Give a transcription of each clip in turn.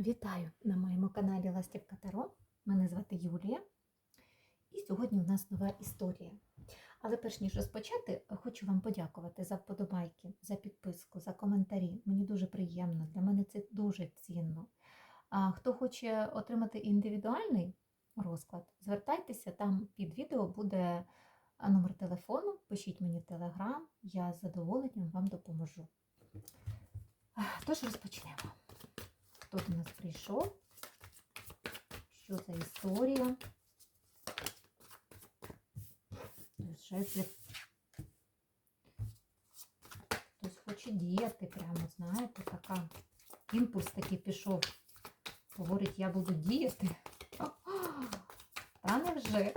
Вітаю на моєму каналі Ластівка Таро. Мене звати Юлія. І сьогодні у нас нова історія. Але перш ніж розпочати, хочу вам подякувати за вподобайки, за підписку, за коментарі. Мені дуже приємно, для мене це дуже цінно. А хто хоче отримати індивідуальний розклад, звертайтеся, там під відео буде номер телефону, пишіть мені в телеграм, я з задоволенням вам допоможу. Тож розпочнемо. Хто до нас прийшов? Що за історія? Жезлів. Хтось хоче діяти, прямо, знаєте, така імпульс такий пішов. Говорить, я буду діяти. Та невже?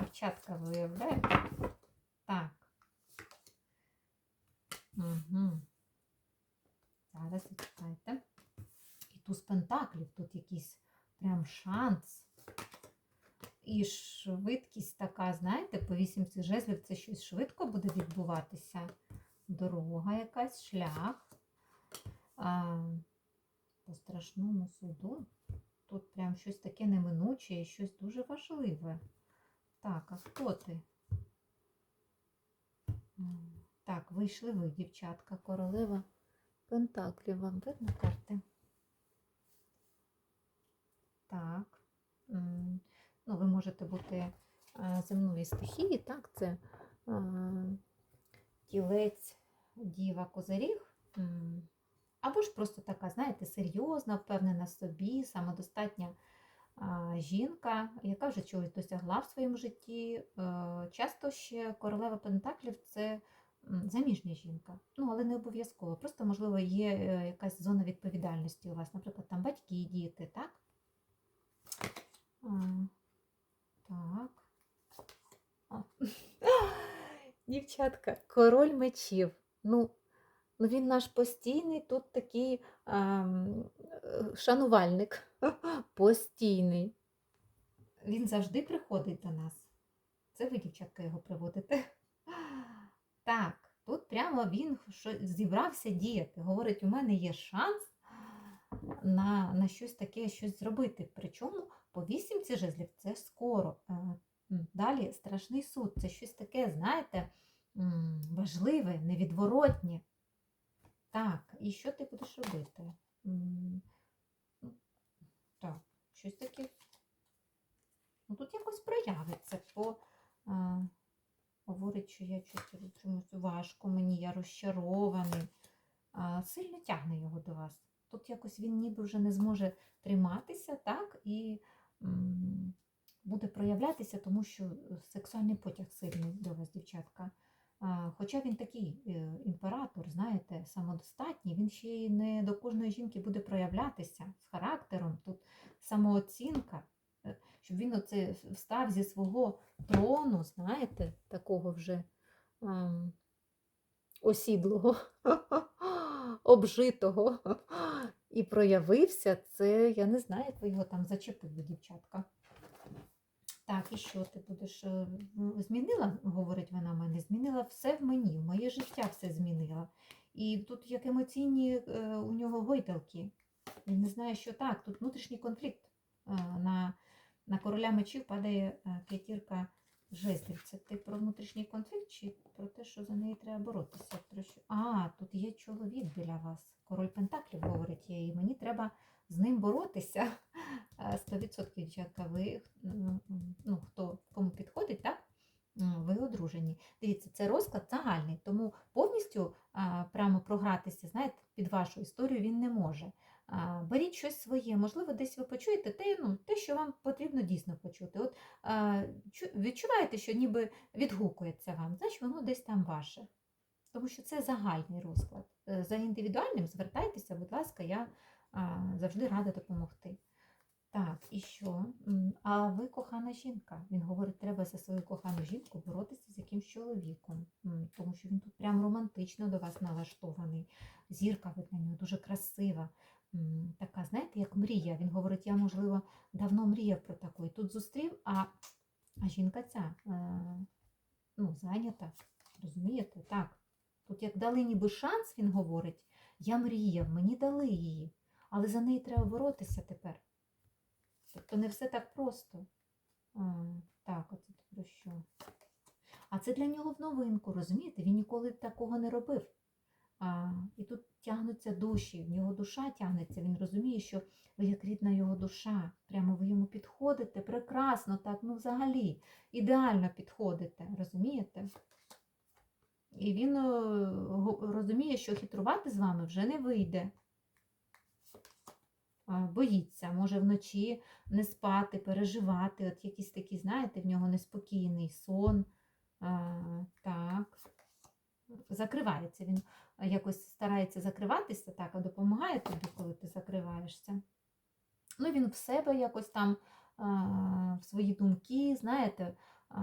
Дівчатка виявляєте? І швидкість така, знаєте, по вісімці жезлів це щось швидко буде відбуватися. Дорога якась, шлях. А, по страшному суду. Тут прям щось таке неминуче і щось дуже важливе. Так, а хто ти? Так, вийшли ви, дівчатка, королева Пентаклів. Вам видно карти? Так. М, Ну, ви можете бути е, земної стихії, так, це е, тілець, діва, козиріг. Або ж просто така, знаєте, серйозна, впевнена в собі, самодостатня жінка, яка вже чогось досягла в своєму житті. Е, Часто ще королева Пентаклів це заміжня жінка. Ну, але не обов'язково. Просто, можливо, є якась зона відповідальності у вас, наприклад, там батьки, діти, так? А, Так. О. Дівчатка, король мечів. Ну, ну він наш постійний тут такий ем, е, шанувальник. Постійний. Він завжди приходить до нас. Це ви, дівчатка, його приводите. Так, тут прямо він зібрався діяти. Говорить, у мене є шанс на, на щось таке, щось зробити. Причому по вісімці жезлів це скоро. Е, Далі страшний суд. Це щось таке, знаєте, важливе, невідворотнє. Так, і що ти будеш робити? Ну, Так, щось таке. Ну, тут якось проявиться, бо а, говорить, що я чомусь важко мені, я розчарований. А, сильно тягне його до вас. Тут якось він ніби вже не зможе триматися, так, і буде проявлятися, тому що сексуальний потяг сильний до вас, дівчатка. Хоча він такий е, імператор, знаєте, самодостатній, він ще й не до кожної жінки буде проявлятися з характером. Тут самооцінка, е, щоб він оце встав зі свого трону, знаєте, такого вже ем, осідлого, обжитого, і проявився це, я не знаю, як ви його там зачепили, дівчатка. Так, і що ти будеш? е, Змінила, говорить вона мене, змінила все в мені, моє життя все змінила. І тут як емоційні е, у нього гойдалки. Він не знає, що так. Тут внутрішній конфлікт. Е, на, на короля мечів падає п'ятірка жезлів. Це ти про внутрішній конфлікт чи про те, що за неї треба боротися? А, тут є чоловік біля вас. Король Пентаклів говорить і мені треба з ним боротися. Е, 100% дівчатка, ви ну, хто кому підходить, так? Ви одружені. Дивіться, це розклад загальний, тому повністю а, прямо програтися, знаєте, під вашу історію він не може. А, Беріть щось своє, можливо, десь ви почуєте те, ну, те, що вам потрібно дійсно почути. От а, чу- відчуваєте, що ніби відгукується вам, значить воно десь там ваше. Тому що це загальний розклад. Е, За індивідуальним звертайтеся, будь ласка, я завжди рада допомогти. Так, і що? А ви кохана жінка. Він говорить, треба за свою кохану жінку боротися з якимсь чоловіком, тому що він тут прям романтично до вас налаштований. Зірка ви для нього дуже красива. Така, знаєте, як мрія. Він говорить, я, можливо, давно мріяв про таку. І тут зустрів, а, а жінка ця е, ну, зайнята. Розумієте? Так. Тут як дали ніби шанс, він говорить, я мріяв, мені дали її. але за неї треба боротися тепер. Тобто не все так просто. А, так, оце про що? А це для нього в новинку, розумієте? Він ніколи такого не робив. А, і тут тягнуться душі, в нього душа тягнеться, він розуміє, що ви як рідна його душа. Прямо ви йому підходите прекрасно, так, ну взагалі, ідеально підходите, розумієте? І він е, розуміє, що хитрувати з вами вже не вийде. Боїться, може вночі не спати, переживати. От якийсь такий, знаєте, в нього неспокійний сон. А, так. Закривається. Він якось старається закриватися, так, а допомагає тобі, коли ти закриваєшся. Ну, він в себе якось там а, в свої думки, знаєте, а,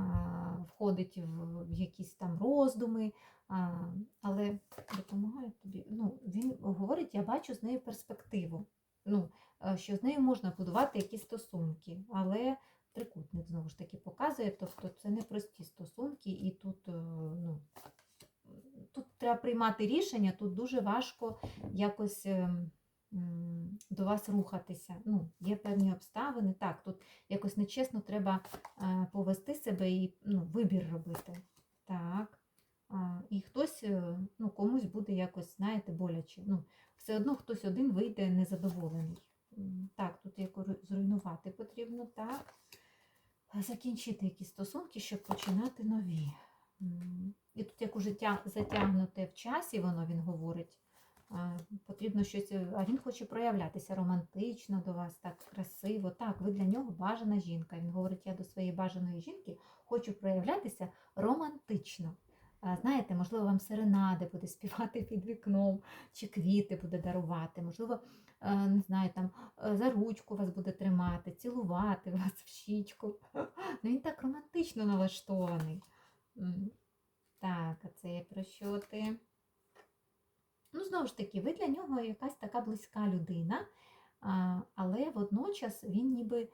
входить в, в якісь там роздуми, а, але допомагає тобі. Ну, він говорить, я бачу з нею перспективу. Ну, е, що з нею можна будувати якісь стосунки, але трикутник знову ж таки показує, тобто це не прості стосунки, і тут, е, ну, тут треба приймати рішення, тут дуже важко якось е, до вас рухатися. Ну, є певні обставини. Так, тут якось нечесно треба повести себе і ну, вибір робити. Так. І хтось, е, ну, комусь буде якось, знаєте, боляче. Ну, все одно хтось один вийде незадоволений. Так, тут як зруйнувати потрібно, так. Закінчити якісь стосунки, щоб починати нові. І тут як уже затягнуте в часі, воно він говорить. Потрібно щось, е, а він хоче проявлятися романтично до вас, так красиво. Так, ви для нього бажана жінка. Він говорить, я до своєї бажаної жінки хочу проявлятися романтично. Знаєте, можливо, вам серенади буде співати під вікном, чи квіти буде дарувати, можливо, е, не знаю, там е, за ручку вас буде тримати, цілувати вас в щічку. Ну, він так романтично налаштований. Так, а це про що ти? Ну, знову ж таки, ви для нього якась така близька людина, але водночас він ніби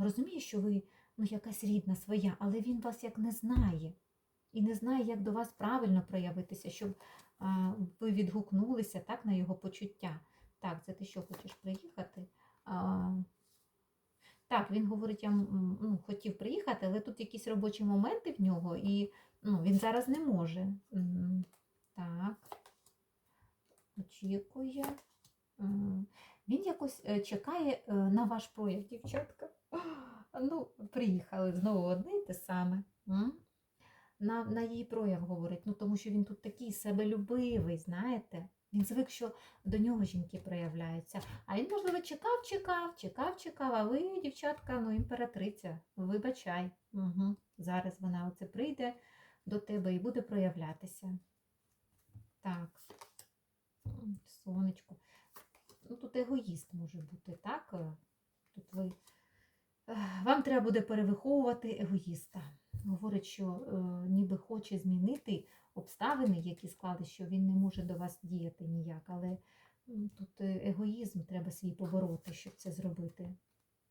розуміє, що ви ну, якась рідна своя, але він вас як не знає. І не знає, як до вас правильно проявитися, щоб ви відгукнулися так, на його почуття. Так, це ти що хочеш приїхати? А, так, він говорить, я ну, хотів приїхати, але тут якісь робочі моменти в нього, і ну, він зараз не може. Так, очікує. Він якось е, чекає е, на ваш прояв, дівчатка. Ну, приїхали знову одне й те саме. На, на її прояв говорить, ну тому що він тут такий себелюбивий, знаєте. Він звик, що до нього жінки проявляються. А він, можливо, чекав, чекав, чекав, чекав, а ви, дівчатка, ну, імператриця, вибачай. Угу. Зараз вона оце прийде до тебе і буде проявлятися. Так, сонечко. Ну, тут егоїст може бути, так? Е, Тут ви. Вам треба буде перевиховувати егоїста. Говорить, що е, ніби хоче змінити обставини, які склали, що він не може до вас діяти ніяк, але тут е, егоїзм треба свій побороти, щоб це зробити.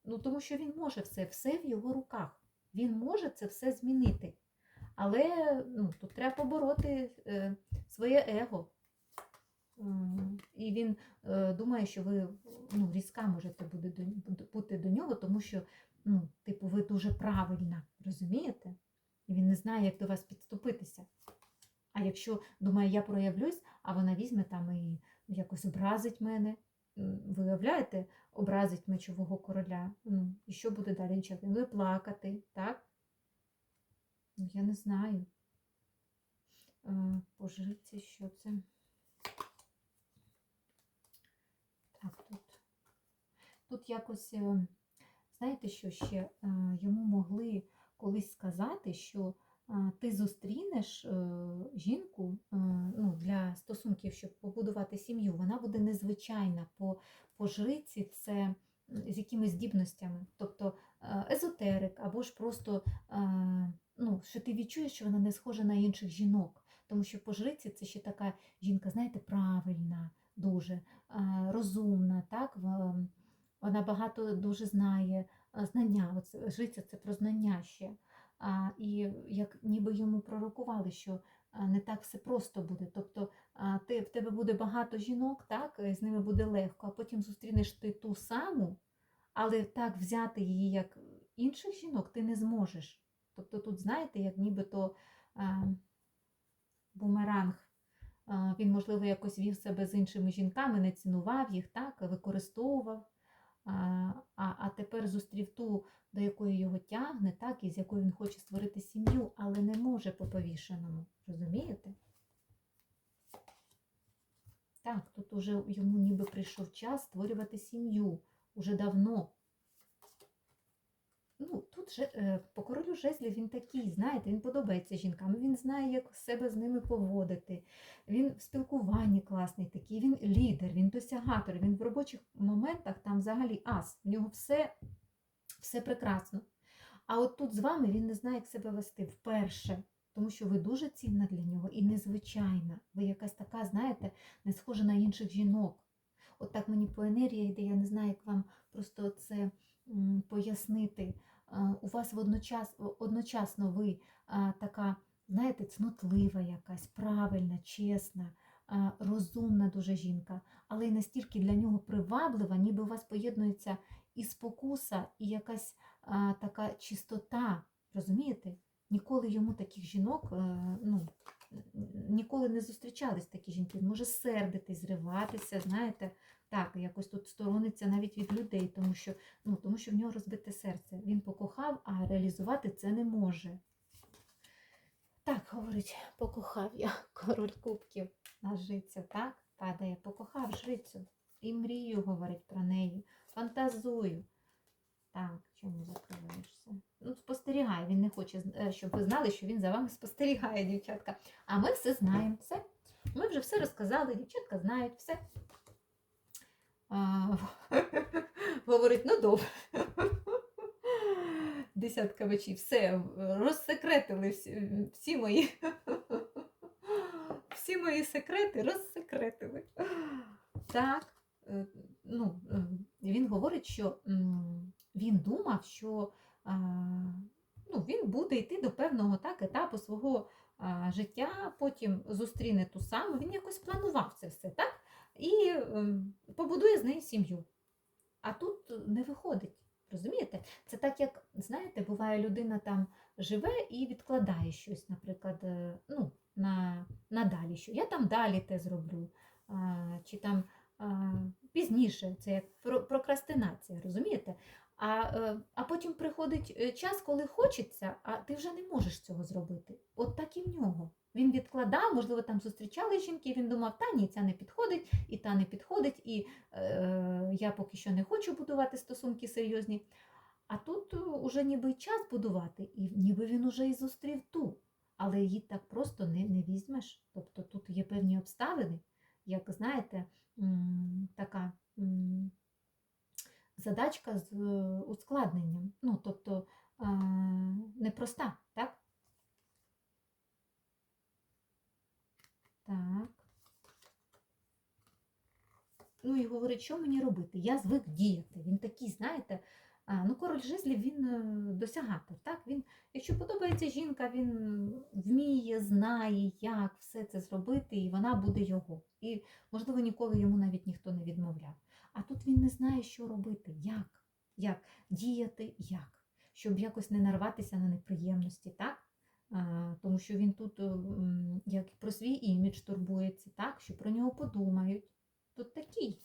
Ну, тому що він може все, все в його руках. Він може це все змінити. Але ну, тут треба побороти е, своє его. І він думає, що ви ну, різка можете буде до, бути до нього, тому що ну, типу, ви дуже правильна, розумієте? І він не знає, як до вас підступитися. А якщо думає, я проявлюсь, а вона візьме там і якось образить мене. М, Ви уявляєте, образить мечового короля. Ну, і що буде далі? Він буде плакати, так? Ну, Я не знаю. По жриці, що це? Так, тут. Тут якось, е, знаєте, що ще Е, йому могли колись сказати, що ти зустрінеш е, жінку е, ну, для стосунків, щоб побудувати сім'ю, вона буде незвичайна по, по жриці, це з якимись здібностями, тобто е, езотерик, або ж просто ну, що ти відчуєш, що вона не схожа на інших жінок. Тому що по жриці це ще така жінка, знаєте, правильна, дуже розумна, так? Вона багато дуже знає знання. От жриця це про знання ще. А, і як ніби йому пророкували, що не так все просто буде. Тобто ти, в тебе буде багато жінок, так, і з ними буде легко, а потім зустрінеш ти ту саму, але так взяти її, як інших жінок, ти не зможеш. Тобто тут, знаєте, як нібито а, бумеранг. Він, можливо, якось вів себе з іншими жінками, не цінував їх, так, використовував. А, а, тепер зустрів ту, до якої його тягне, так, і з якою він хоче створити сім'ю, але не може по повішеному. Розумієте? Так, тут уже йому ніби прийшов час створювати сім'ю уже давно. Ну, тут же е, по королю жезлів він такий, знаєте, він подобається жінкам, він знає, як себе з ними поводити. Він в спілкуванні класний такий, він лідер, він досягатор, він в робочих моментах там взагалі ас. В нього все, все прекрасно. А от тут з вами він не знає, як себе вести вперше, тому що ви дуже цінна для нього і незвичайна. Ви якась така, знаєте, не схожа на інших жінок. От так мені по енергії йде, я не знаю, як вам просто це пояснити. У вас водночас, одночасно ви така, знаєте, цнотлива якась, правильна, чесна, розумна дуже жінка, але й настільки для нього приваблива, ніби у вас поєднується і спокуса, і якась така чистота. Розумієте? Ніколи йому таких жінок, е, ну, ніколи не зустрічались такі жінки. Він може сердитись, зриватися, знаєте, так, якось тут сторониться навіть від людей, тому що, ну, тому що в нього розбите серце. Він покохав, а реалізувати це не може. Так, говорить, покохав я король кубків на жицю, так? Падає, покохав жицю. І мрію, говорить про неї. Фантазую. Так, чому закриваєшся? Ну, спостерігає, він не хоче, е, щоб ви знали, що він за вами спостерігає, дівчатка. А ми все знаємо, все. Ми вже все розказали, дівчатка знають, все. Говорить, ну добре. Десятка мечів, все, розсекретили всі, всі мої. Всі мої секрети розсекретили. Так, е, ну, е, він говорить, що він думав, що ну, він буде йти до певного так, етапу свого життя, потім зустріне ту саму. Він якось планував це все, так? І ем, побудує з нею сім'ю. А тут не виходить. Розумієте? Це так, як, знаєте, буває, людина там живе і відкладає щось, наприклад, е, ну, на, на далі, що я там далі те зроблю, а, чи там а, пізніше, це як прокрастинація, розумієте? А, е, а потім приходить е, час, коли хочеться, а ти вже не можеш цього зробити. От так і в нього. Він відкладав, можливо, там зустрічали жінки, він думав, та ні, ця не підходить, і та не підходить, і е, я поки що не хочу будувати стосунки серйозні. А тут е, уже ніби час будувати, і ніби він уже і зустрів ту. Але її так просто не, не візьмеш. Тобто тут є певні обставини, як знаєте, така задачка з е, ускладненням. Ну, тобто е, непроста, так? Так. Що мені робити? Я звик діяти. Він такий, знаєте, ну, король жезлів він е, досягатор. Так? Він, якщо подобається жінка, він вміє, знає, як все це зробити, і вона буде його. І, можливо, ніколи йому навіть ніхто не відмовляв. А тут він не знає, що робити, як, як діяти, як, щоб якось не нарватися на неприємності, так? А, тому що він тут е, як про свій імідж турбується, так? що про нього подумають. Тут такий.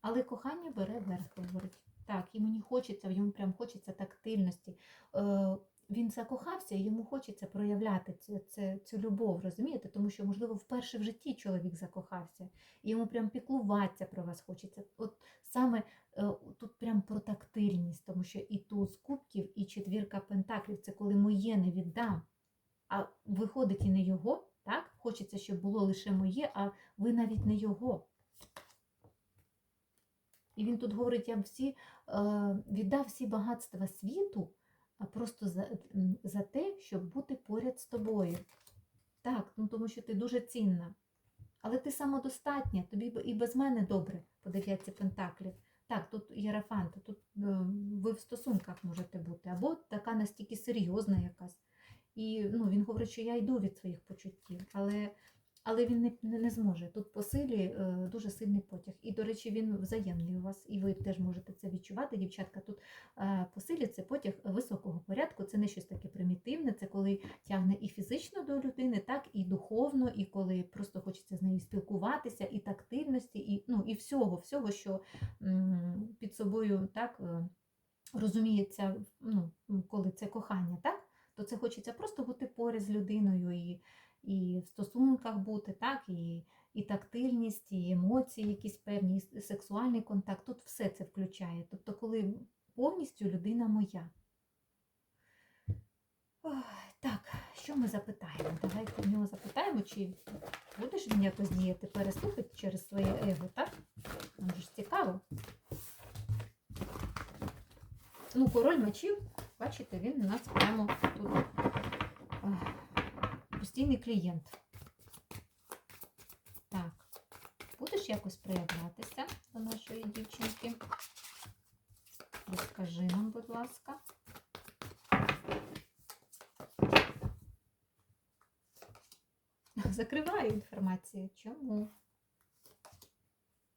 Але кохання бере верх, говорить. Так, і мені хочеться, йому прям хочеться тактильності. Е, він закохався, і йому хочеться проявляти це, це, цю любов, розумієте? Тому що, можливо, вперше в житті чоловік закохався, і йому прям піклуватися про вас хочеться. От саме е, тут прям про тактильність, тому що і туз кубків, і четвірка пентаклів це коли моє не віддам, а виходить і не його, так? Хочеться, щоб було лише моє, а ви навіть не його. І він тут говорить, я всі, е, віддав всі багатства світу просто за, за те, щоб бути поряд з тобою. Так, ну тому що ти дуже цінна. Але ти самодостатня, тобі і без мене добре по пентаклів. Так, тут єрафанта, тут е, ви в стосунках можете бути, або така настільки серйозна якась. І ну, він говорить, що я йду від своїх почуттів, але, але він не, не, зможе. Тут по силі е, дуже сильний потяг. І, до речі, він взаємний у вас, і ви теж можете це відчувати, дівчатка. Тут е, по силі це потяг високого порядку, це не щось таке примітивне, це коли тягне і фізично до людини, так і духовно, і коли просто хочеться з нею спілкуватися, і тактильності, і, ну, і всього, всього, що під собою так. е, Розуміється, ну, коли це кохання, так? то це хочеться просто бути поряд з людиною і, і в стосунках бути, так, і, і тактильність, і емоції якісь певні, і сексуальний контакт. Тут все це включає. Тобто, коли повністю людина моя. Так, що ми запитаємо? Давайте в нього запитаємо, чи будеш він якось діяти, переступити через своє его, так? Нам ж цікаво. Ну, король мечів, бачите, він у нас прямо тут постійний клієнт. Так, будеш якось проявлятися до нашої дівчинки? Розкажи нам, будь ласка. Закриваю інформацію. Чому?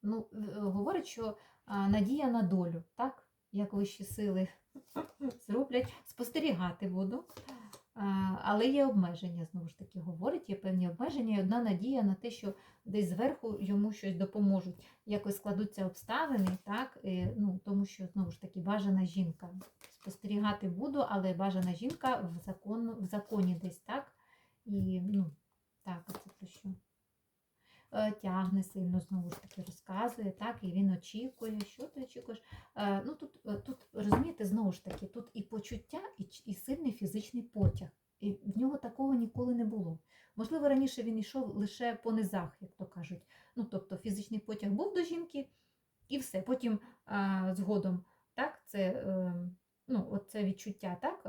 Ну, е, говорить, що надія на долю, так? Як вищі сили зроблять, спостерігати буду. Але є обмеження, знову ж таки, говорить, є певні обмеження, і одна надія на те, що десь зверху йому щось допоможуть. Якось складуться обставини, так? І, ну, тому що, знову ж таки, бажана жінка. Спостерігати буду, але бажана жінка в, закон, в законі десь, так? І, ну, так, це про що? Е, Тягне сильно, знову ж таки, розказує, так, і він очікує, що ти очікуєш. Е, Ну, тут, е, тут, розумієте, знову ж таки, тут і почуття, і, і сильний фізичний потяг. І в нього такого ніколи не було. Можливо, раніше він йшов лише по низах, як то кажуть. Ну, тобто фізичний потяг був до жінки, і все. Потім а, згодом, так, це, ну, от це відчуття, так,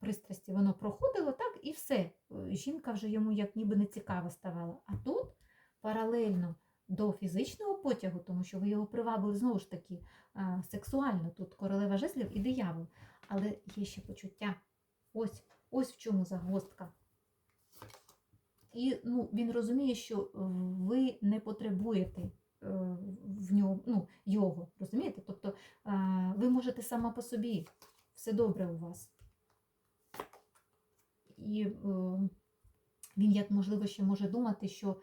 пристрасті, воно проходило, так, і все. Жінка вже йому як ніби не цікава ставала. А тут паралельно до фізичного потягу, тому що ви його привабили знову ж таки сексуально, тут королева жезлів і диявол. Але є ще почуття. Ось, ось в чому загвоздка. І ну, він розуміє, що ви не потребуєте е, в нього, ну, його, розумієте? Тобто ви можете сама по собі, все добре у вас. І е, він, як можливо, ще може думати, що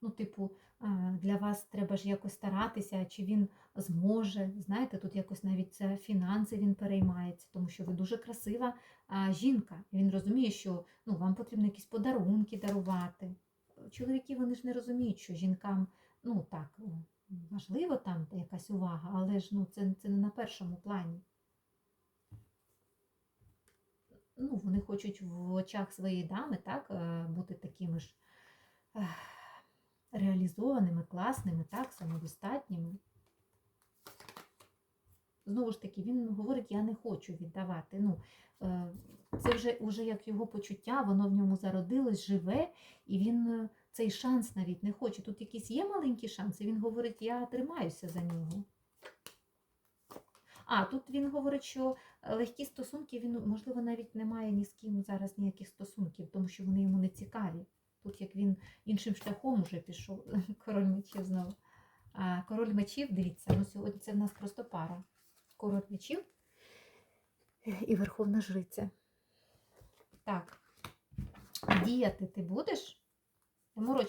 ну, типу, е, для вас треба ж якось старатися, чи він зможе. Знаєте, тут якось навіть фінанси він переймається, тому що ви дуже красива жінка. Він розуміє, що ну, вам потрібно якісь подарунки дарувати. Чоловіки вони ж не розуміють, що жінкам ну так, важливо там якась увага, але ж ну, це, це не на першому плані. Ну, вони хочуть в очах своєї дами так, е, бути такими ж реалізованими, класними, так, самодостатніми. Знову ж таки, він говорить, я не хочу віддавати. Ну, е, це вже, вже як його почуття, воно в ньому зародилось, живе, і він е, цей шанс навіть не хоче. Тут якісь є маленькі шанси, він говорить, я тримаюся за нього. А, тут він говорить, що легкі стосунки, він, можливо, навіть не має ні з ким зараз ніяких стосунків, тому що вони йому не цікаві. Тут як він іншим шляхом уже пішов, король мечів знову. А король мечів, дивіться, ну сьогодні це в нас просто пара. Король мечів і Верховна Жриця. Так, діяти ти будеш?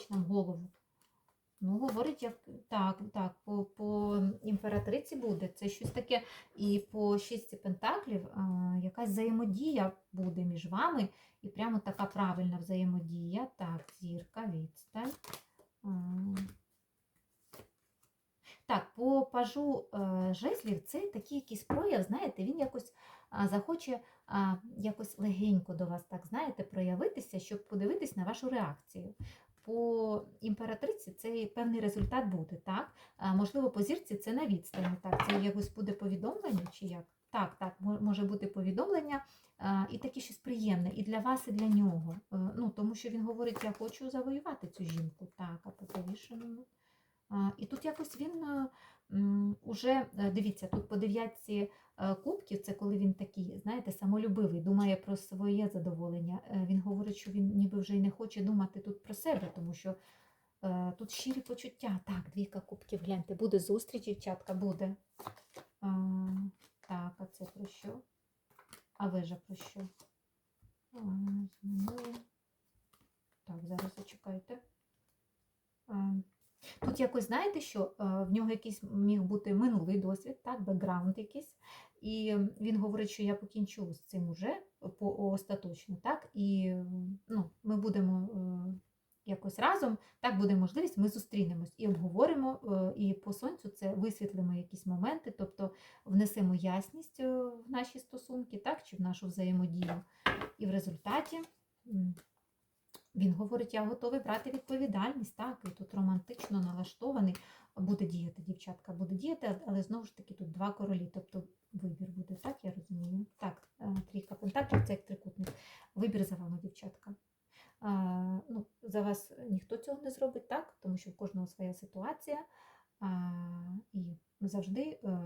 Нам голову. Ну, говорить, як так, так, по, по імператриці буде. Це щось таке. І по шістці пентаклів а, якась взаємодія буде між вами. І прямо така правильна взаємодія. Так, зірка, відстань. А, Так, по пажу е, жезлів це такий якийсь прояв, знаєте, він якось захоче якось легенько до вас, так знаєте, проявитися, щоб подивитись на вашу реакцію. По імператриці цей певний результат буде, так? Можливо, по зірці це на відстані, так? Це якось буде повідомлення чи як? Так, так, може бути повідомлення, і таке щось приємне і для вас, і для нього. Е, Ну, тому що він говорить, я хочу завоювати цю жінку. Так, а по повішеному. І тут якось він е, уже е, дивіться, тут по дев'ятці кубків, це коли він такий, знаєте, самолюбивий, думає про своє задоволення. Е, Він говорить, що він ніби вже й не хоче думати тут про себе, тому що е, тут щирі почуття. Так, двійка кубків, гляньте, буде зустріч, дівчатка, буде. А, так, а це про що? А вежа про що? Так, зараз зачекайте. Тут якось знаєте, що е, в нього якийсь міг бути минулий досвід, так, бекграунд якийсь. І він говорить, що я покінчу з цим уже остаточно, так, і ну, ми будемо е, якось разом, так буде можливість, ми зустрінемось і обговоримо, е, і по сонцю це висвітлимо якісь моменти, тобто внесемо ясність е, в наші стосунки, так, чи в нашу взаємодію. І в результаті він говорить, я готовий брати відповідальність, так, і тут романтично налаштований, буде діяти, дівчатка, буде діяти, але знову ж таки тут два королі, тобто вибір буде, так, я розумію. Так, е, трійка пентаклів, це як трикутник. Вибір за вами, дівчатка. А, ну, за вас ніхто цього не зробить, так, тому що в кожного своя ситуація. А, і завжди е,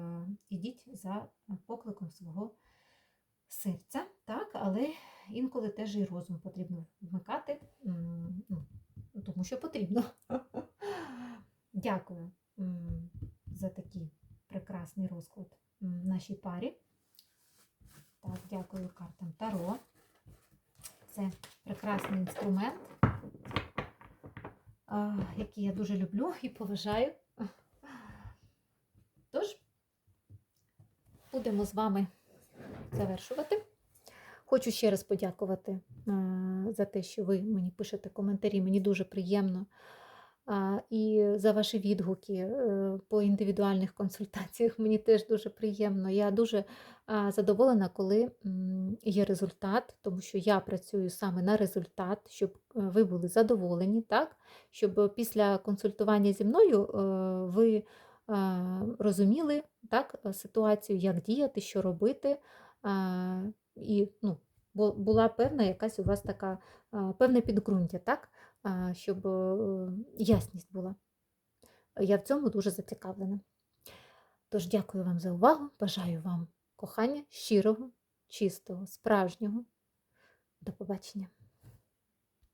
ідіть за покликом свого серця, так, але інколи теж і розум потрібно вмикати, ну, тому що потрібно. Дякую за такий прекрасний розклад нашій парі. Так, дякую картам Таро. Це прекрасний інструмент, який я дуже люблю і поважаю. Тож, будемо з вами завершувати. Хочу ще раз подякувати за те, що ви мені пишете коментарі. Мені дуже приємно. І за ваші відгуки е, по індивідуальних консультаціях мені теж дуже приємно. Я дуже задоволена, коли є результат, тому що я працюю саме на результат, щоб е, ви були задоволені, так? щоб після консультування зі мною е, ви розуміли так, ситуацію, як діяти, що робити. І ну, була певна якась у вас така певне підґрунтя, так? щоб е, ясність була. Я в цьому дуже зацікавлена. Тож дякую вам за увагу. Бажаю вам кохання щирого, чистого, справжнього. До побачення.